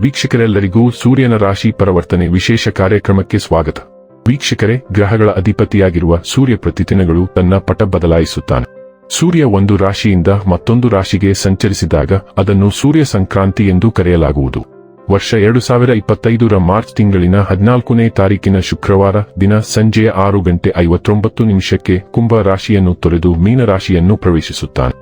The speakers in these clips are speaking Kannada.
ವೀಕ್ಷಕರೆಲ್ಲರಿಗೂ ಸೂರ್ಯನ ರಾಶಿ ಪರಿವರ್ತನೆ ವಿಶೇಷ ಕಾರ್ಯಕ್ರಮಕ್ಕೆ ಸ್ವಾಗತ. ವೀಕ್ಷಕರೇ, ಗ್ರಹಗಳ ಅಧಿಪತಿಯಾಗಿರುವ ಸೂರ್ಯ ಪ್ರತಿದಿನಗಳು ತನ್ನ ಪಟ ಬದಲಾಯಿಸುತ್ತಾನೆ. ಸೂರ್ಯ ಒಂದು ರಾಶಿಯಿಂದ ಮತ್ತೊಂದು ರಾಶಿಗೆ ಸಂಚರಿಸಿದಾಗ ಅದನ್ನು ಸೂರ್ಯ ಸಂಕ್ರಾಂತಿ ಎಂದು ಕರೆಯಲಾಗುವುದು. ವರ್ಷ ಎರಡು ಸಾವಿರ ಇಪ್ಪತ್ತೈದರ ಮಾರ್ಚ್ ತಿಂಗಳಿನ ಹದಿನಾಲ್ಕನೇ ತಾರೀಕಿನ ಶುಕ್ರವಾರ ದಿನ ಸಂಜೆಯ ಆರು ಗಂಟೆ ಐವತ್ತೊಂಬತ್ತು ನಿಮಿಷಕ್ಕೆ ಕುಂಭ ರಾಶಿಯನ್ನು ತೊರೆದು ಮೀನ ರಾಶಿಯನ್ನು ಪ್ರವೇಶಿಸುತ್ತಾನೆ.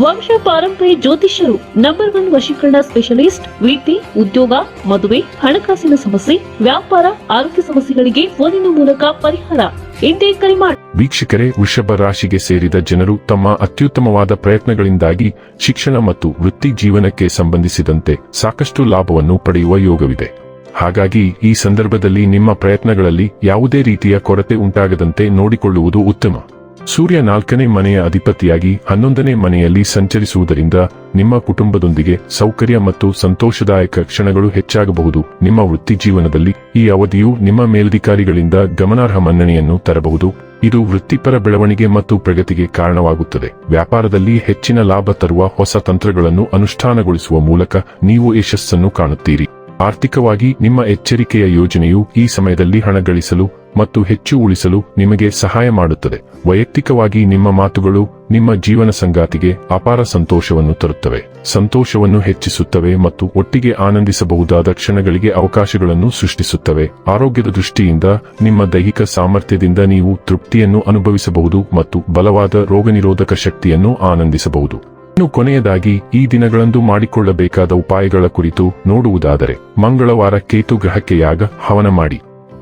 ವಂಶ ಪಾರಂಪರ್ಯ ಜ್ಯೋತಿಷ್ಯರು ನಂಬರ್ ಒನ್ ವಶೀಕರಣ ಸ್ಪೆಷಲಿಸ್ಟ್ ವೃತ್ತಿ ಉದ್ಯೋಗ, ಮದುವೆ, ಹಣಕಾಸಿನ ಸಮಸ್ಯೆ, ವ್ಯಾಪಾರ, ಆರೋಗ್ಯ ಸಮಸ್ಯೆಗಳಿಗೆ ಫೋನಿನ ಮೂಲಕ ಪರಿಹಾರ. ಇಂದೇ ಕರೆ ಮಾಡಿ ವೀಕ್ಷಕರೇ, ವೃಷಭ ರಾಶಿಗೆ ಸೇರಿದ ಜನರು ತಮ್ಮ ಅತ್ಯುತ್ತಮವಾದ ಪ್ರಯತ್ನಗಳಿಂದಾಗಿ ಶಿಕ್ಷಣ ಮತ್ತು ವೃತ್ತಿ ಜೀವನಕ್ಕೆ ಸಂಬಂಧಿಸಿದಂತೆ ಸಾಕಷ್ಟು ಲಾಭವನ್ನು ಪಡೆಯುವ ಯೋಗವಿದೆ. ಹಾಗಾಗಿ ಈ ಸಂದರ್ಭದಲ್ಲಿ ನಿಮ್ಮ ಪ್ರಯತ್ನಗಳಲ್ಲಿ ಯಾವುದೇ ರೀತಿಯ ಕೊರತೆ ಉಂಟಾಗದಂತೆ ನೋಡಿಕೊಳ್ಳುವುದು ಉತ್ತಮ. ಸೂರ್ಯ ನಾಲ್ಕನೇ ಮನೆಯ ಅಧಿಪತಿಯಾಗಿ ಹನ್ನೊಂದನೇ ಮನೆಯಲ್ಲಿ ಸಂಚರಿಸುವುದರಿಂದ ನಿಮ್ಮ ಕುಟುಂಬದೊಂದಿಗೆ ಸೌಕರ್ಯ ಮತ್ತು ಸಂತೋಷದಾಯಕ ಕ್ಷಣಗಳು ಹೆಚ್ಚಾಗಬಹುದು. ನಿಮ್ಮ ವೃತ್ತಿ ಜೀವನದಲ್ಲಿ ಈ ಅವಧಿಯು ನಿಮ್ಮ ಮೇಲಧಿಕಾರಿಗಳಿಂದ ಗಮನಾರ್ಹ ಮನ್ನಣೆಯನ್ನು ತರಬಹುದು. ಇದು ವೃತ್ತಿಪರ ಬೆಳವಣಿಗೆ ಮತ್ತು ಪ್ರಗತಿಗೆ ಕಾರಣವಾಗುತ್ತದೆ. ವ್ಯಾಪಾರದಲ್ಲಿ ಹೆಚ್ಚಿನ ಲಾಭ ತರುವ ಹೊಸ ತಂತ್ರಗಳನ್ನು ಅನುಷ್ಠಾನಗೊಳಿಸುವ ಮೂಲಕ ನೀವು ಯಶಸ್ಸನ್ನು ಕಾಣುತ್ತೀರಿ. ಆರ್ಥಿಕವಾಗಿ ನಿಮ್ಮ ಎಚ್ಚರಿಕೆಯ ಯೋಜನೆಯು ಈ ಸಮಯದಲ್ಲಿ ಹಣ ಗಳಿಸಲು ಮತ್ತು ಹೆಚ್ಚು ಉಳಿಸಲು ನಿಮಗೆ ಸಹಾಯ ಮಾಡುತ್ತದೆ. ವೈಯಕ್ತಿಕವಾಗಿ ನಿಮ್ಮ ಮಾತುಗಳು ನಿಮ್ಮ ಜೀವನ ಸಂಗಾತಿಗೆ ಅಪಾರ ಸಂತೋಷವನ್ನು ತರುತ್ತವೆ. ಸಂತೋಷವನ್ನು ಹೆಚ್ಚಿಸುತ್ತವೆ ಮತ್ತು ಒಟ್ಟಿಗೆ ಆನಂದಿಸಬಹುದಾದ ಕ್ಷಣಗಳಿಗೆ ಅವಕಾಶಗಳನ್ನು ಸೃಷ್ಟಿಸುತ್ತವೆ. ಆರೋಗ್ಯದ ದೃಷ್ಟಿಯಿಂದ ನಿಮ್ಮ ದೈಹಿಕ ಸಾಮರ್ಥ್ಯದಿಂದ ನೀವು ತೃಪ್ತಿಯನ್ನು ಅನುಭವಿಸಬಹುದು ಮತ್ತು ಬಲವಾದ ರೋಗನಿರೋಧಕ ಶಕ್ತಿಯನ್ನು ಆನಂದಿಸಬಹುದು. ಇನ್ನು ಕೊನೆಯದಾಗಿ, ಈ ದಿನಗಳಂದು ಮಾಡಿಕೊಳ್ಳಬೇಕಾದ ಉಪಾಯಗಳ ಕುರಿತು ನೋಡುವುದಾದರೆ, ಮಂಗಳವಾರ ಕೇತು ಗ್ರಹಕ್ಕೆ ಯಾಗ ಹವನ ಮಾಡಿ.